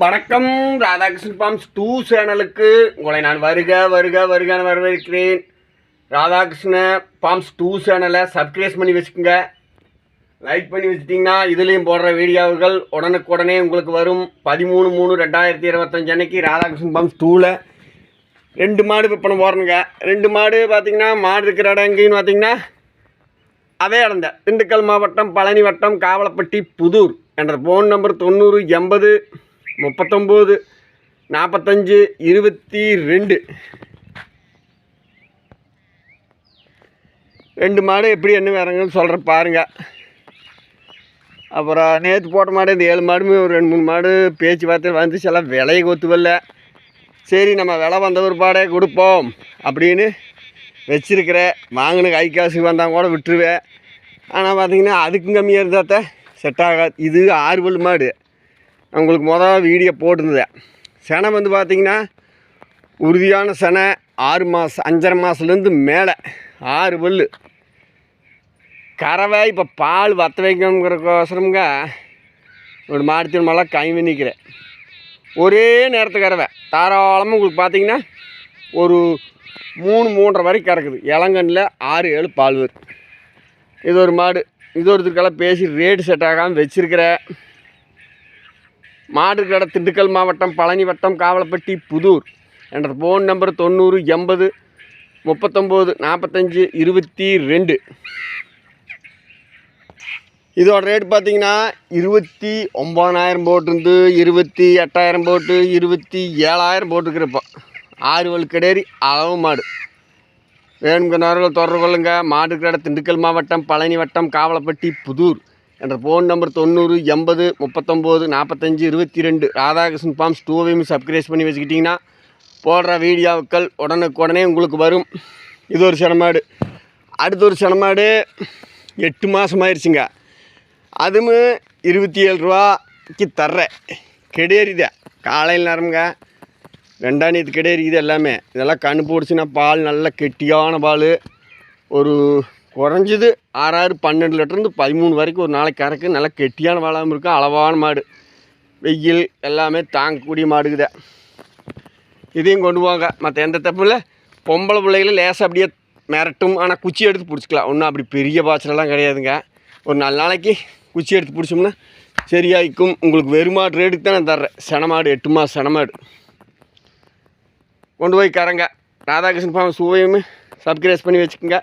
வணக்கம் Radhakrishnan forms two சேனலுக்கு உங்களை நான் வருக வருக வருகன்னு வரவேற்கிறேன். ராதாகிருஷ்ண ஃபார்ம்ஸ் டூ சேனலை சப்ஸ்கிரைப் பண்ணி வச்சுக்கோங்க. லைக் பண்ணி வச்சுட்டிங்கன்னா இதுலேயும் போடுற வீடியோவுகள் உடனுக்குடனே உங்களுக்கு வரும். பதிமூணு மூணு ரெண்டாயிரத்தி இருபத்தஞ்சு அன்னைக்கு ராதாகிருஷ்ணன் ஃபார்ம்ஸ் டூவில் ரெண்டு மாடு விற்பனை போடுறேங்க ரெண்டு மாடு பார்த்தீங்கன்னா மாடு இருக்கிற இடம் எங்கேன்னு பார்த்திங்கன்னா அதே இடந்த திண்டுக்கல் மாவட்டம் பழனி வட்டம் காவலப்பட்டி புதூர். என்ற ஃபோன் நம்பர் தொண்ணூறு எண்பது முப்பத்தொம்போது நாற்பத்தஞ்சு இருபத்தி ரெண்டு. ரெண்டு மாடு எப்படி என்ன வேறங்கன்னு சொல்கிறேன் பாருங்கள் அப்புறம் நேற்று போட்ட மாடு இந்த ஏழு மாடுமே ஒரு ரெண்டு மூணு மாடு பேச்சுவார்த்தை வந்துச்சு எல்லாம் விலையை கொத்துவல்ல. சரி நம்ம விலை வந்த பிற்பாடே கொடுப்போம் அப்படின்னு வச்சிருக்கிற வாங்கின கை காசுக்கு வந்தால் கூட விட்டுருவேன். ஆனால் பார்த்திங்கன்னா அதுக்கும் கம்மியாக இருந்தாத்த செட் ஆகாது. இது ஆறு பல் மாடு. உங்களுக்கு மொதல் வீடியோ போட்டிருந்தேன் செனை வந்து பார்த்திங்கன்னா உறுதியான செனை ஆறு மாதம் அஞ்சரை மாதத்துலேருந்து மேலே ஆறு பல் கறவை இப்போ பால் வத்த வைக்கணுங்கிறக்கோசரமுங்க ஒரு மாடு திரும்பலாம் கை நிற்கிறேன் ஒரே நேரத்து கறவை. தாராளமாக உங்களுக்கு பார்த்திங்கன்னா ஒரு மூணு மூன்றரை வரைக்கும் கறக்குது. இளங்கண்ணில் ஆறு ஏழு பால் வரும் இது ஒரு மாடு. இது ஒருத்தருக்கெல்லாம் பேசி ரேட்டு செட் ஆகாமல் வச்சுருக்கிறேன். மாடு கடை திண்டுக்கல் மாவட்டம் பழனி வட்டம் காவலப்பட்டி புதூர். என்ற ஃபோன் நம்பர் தொண்ணூறு எண்பது முப்பத்தொம்போது நாற்பத்தஞ்சு இருபத்தி ரெண்டு. இதோட ரேட் பார்த்தீங்கன்னா இருபத்தி ஒம்பதாயிரம் போட்டிருந்து இருபத்தி எட்டாயிரம் போட்டு இருபத்தி ஏழாயிரம் போட்டுக்கிறப்போ ஆறு வழுக்கடேரி அளவு மாடு. வேணுங்கிறவர்கள் தொடர்பு கொள்ளுங்கள் மாடு இருக்கிற திண்டுக்கல் மாவட்டம் பழனி வட்டம் காவலப்பட்டி புதூர். என்ற ஃபோன் நம்பர் தொண்ணூறு எண்பது முப்பத்தொம்போது நாற்பத்தஞ்சு இருபத்தி ரெண்டு ராதாகிருஷ்ணன் ஃபார்ம்ஸ் டூவையும் சப்ஸ்கிரைப் பண்ணி வச்சுக்கிட்டிங்கன்னா போடுற வீடியோக்கள் உடனுக்குடனே உங்களுக்கு வரும். இது ஒரு செனமாடு அடுத்த ஒரு செனமாடு எட்டு மாதம் ஆயிடுச்சுங்க அதுவும் இருபத்தி ஏழு ரூபாய்க்கு தர்றேன். கெடேரிதே காலையில் நேரமுங்க. ரெண்டாம் நேற்று எல்லாமே. இதெல்லாம் கண்ணு போடுச்சுன்னா பால் நல்ல கெட்டியான பால். ஒரு குறைஞ்சது ஆறாறு பன்னெண்டு லிட்டருந்து பதிமூணு வரைக்கும் ஒரு நாளைக்கு கறக்கு. நல்லா கெட்டியான பாலாகவும் இருக்கும் அளவான மாடு. வெயில் எல்லாமே தாங்கக்கூடிய மாடுக்குதே. இதையும் கொண்டு போங்க. மற்ற எந்த தப்பும் இல்லை. பொம்பளை பிள்ளைகளும் லேசாக அப்படியே மிரட்டும். ஆனால் குச்சி எடுத்து பிடிச்சிக்கலாம். ஒன்றும் அப்படி பெரிய பாய்ச்சலெல்லாம் கிடையாதுங்க. ஒரு நாலு நாளைக்கு குச்சி எடுத்து பிடிச்சோம்னா சரியாயிக்கும். உங்களுக்கு வெறுமாடு ரேட்டுக்கு தான் நான் தர்றேன் செனமாடு எட்டு மாதம் செனமாடு கொண்டு போய் கரங்க ராதாகிருஷ்ணன் ஃபார்ம் சுவையும் சப்ஸ்கிரைப் பண்ணி வச்சுக்கோங்க.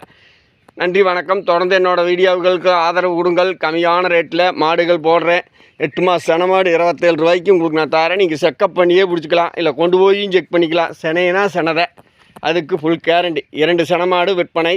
நன்றி வணக்கம். தொடர்ந்து என்னோடய வீடியோவுகளுக்கு ஆதரவு கொடுங்கள். கம்மியான ரேட்டில் மாடுகள் போடுறேன். எட்டு மாதம் சென மாடு இருபத்தேழு ரூபாய்க்கு உங்களுக்கு நான் தரேன். நீங்கள் செக்கப் பண்ணியே பிடிச்சிக்கலாம். இல்லை கொண்டு போயும் செக் பண்ணிக்கலாம். செனைனா செனதை. அதுக்கு ஃபுல் கேரண்டி இரண்டு சென மாடு விற்பனை.